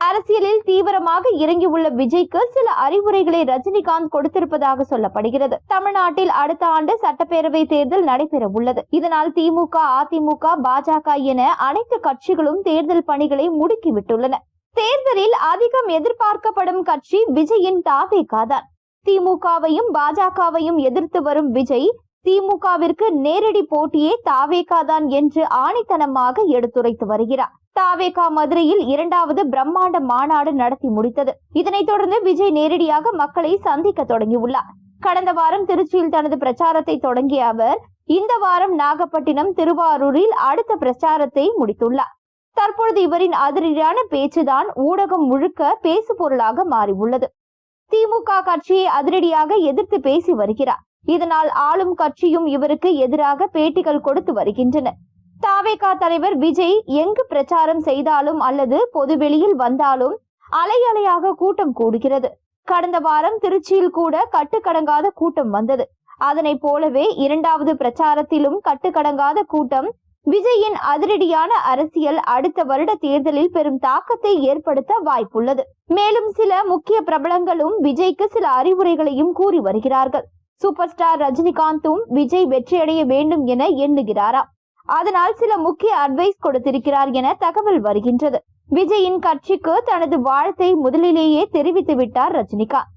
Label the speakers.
Speaker 1: அரசியலில் தீவிரமாக இறங்கியுள்ள விஜய்க்கு சில அறிவுரைகளை ரஜினிகாந்த் கொடுத்திருப்பதாக சொல்லப்படுகிறது. தமிழ்நாட்டில் அடுத்த ஆண்டு சட்டப்பேரவை தேர்தல் நடைபெற உள்ளது இதனால் திமுக அதிமுக பாஜக என அனைத்து கட்சிகளும் தேர்தல் பணிகளை முடுக்கிவிட்டுள்ளன தேர்தலில் அதிகம் எதிர்பார்க்கப்படும் கட்சி விஜயின் தாவேகா தான் திமுகவையும் பாஜகவையும் எதிர்த்து வரும் விஜய் திமுகவிற்கு நேரடி போட்டியே தாவேகா தான் என்று ஆணித்தனமாக எடுத்துரைத்து வருகிறார். தாவேகா மதுரையில் இரண்டாவது பிரம்மாண்ட மாநாடு நடத்தி முடித்தது. இதனைத் தொடர்ந்து விஜய் நேரடியாக மக்களை சந்திக்க தொடங்கியுள்ளார். கடந்த வாரம் திருச்சியில் தனது பிரச்சாரத்தை தொடங்கிய அவர் இந்த வாரம் நாகப்பட்டினம் திருவாரூரில் அடுத்த பிரச்சாரத்தை முடித்துள்ளார். தற்பொழுது இவரின் அதிரடியான பேச்சுதான் ஊடகம் முழுக்க பேசு பொருளாக மாறியுள்ளது. திமுக கட்சியை அதிரடியாக எதிர்த்து பேசி வருகிறார். இதனால் ஆளும் கட்சியும் இவருக்கு எதிராக பேட்டிகள் கொடுத்து வருகின்றன. தாவேகா தலைவர் விஜய் எங்கு பிரச்சாரம் செய்தாலும் அல்லது பொதுவெளியில் வந்தாலும் அலை அலையாக கூட்டம் கூடுகிறது. கடந்த வாரம் திருச்சியில் கூட கட்டுக்கடங்காத கூட்டம் வந்தது. அதனைப் போலவே இரண்டாவது பிரச்சாரத்திலும் கட்டுக்கடங்காத கூட்டம் விஜயின் அதிரடியான அரசியல் அடுத்த வருட தேர்தலில் பெரும் தாக்கத்தை ஏற்படுத்த வாய்ப்புள்ளது. மேலும் சில முக்கிய பிரபலங்களும் விஜய்க்கு சில அறிவுரைகளையும் கூறி வருகிறார்கள். சூப்பர் ஸ்டார் ரஜினிகாந்தும் விஜய் வெற்றியடைய வேண்டும் என எண்ணுகிறாராம் அதனால் சில முக்கிய அட்வைஸ் கொடுத்திருக்கிறார் என தகவல் வருகின்றது. விஜயின் கட்சிக்கு தனது வாழ்த்தை முதலிலேயே தெரிவித்து விட்டார் ரஜினிகாந்த்.